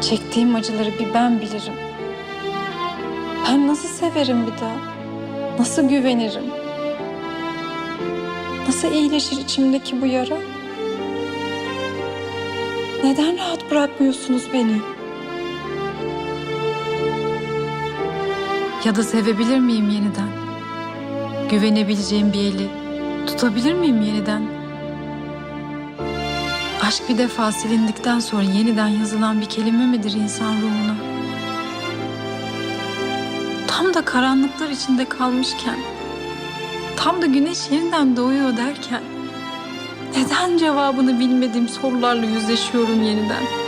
Çektiğim acıları bir ben bilirim. Ben nasıl severim bir daha? Nasıl güvenirim? Nasıl iyileşir içimdeki bu yara? Neden rahat bırakmıyorsunuz beni? Ya da sevebilir miyim yeniden? Güvenebileceğim bir eli tutabilir miyim yeniden? Aşk bir defa silindikten sonra yeniden yazılan bir kelime midir insan ruhuna? Tam da karanlıklar içinde kalmışken, tam da güneş yeniden doğuyor derken, neden cevabını bilmediğim sorularla yüzleşiyorum yeniden?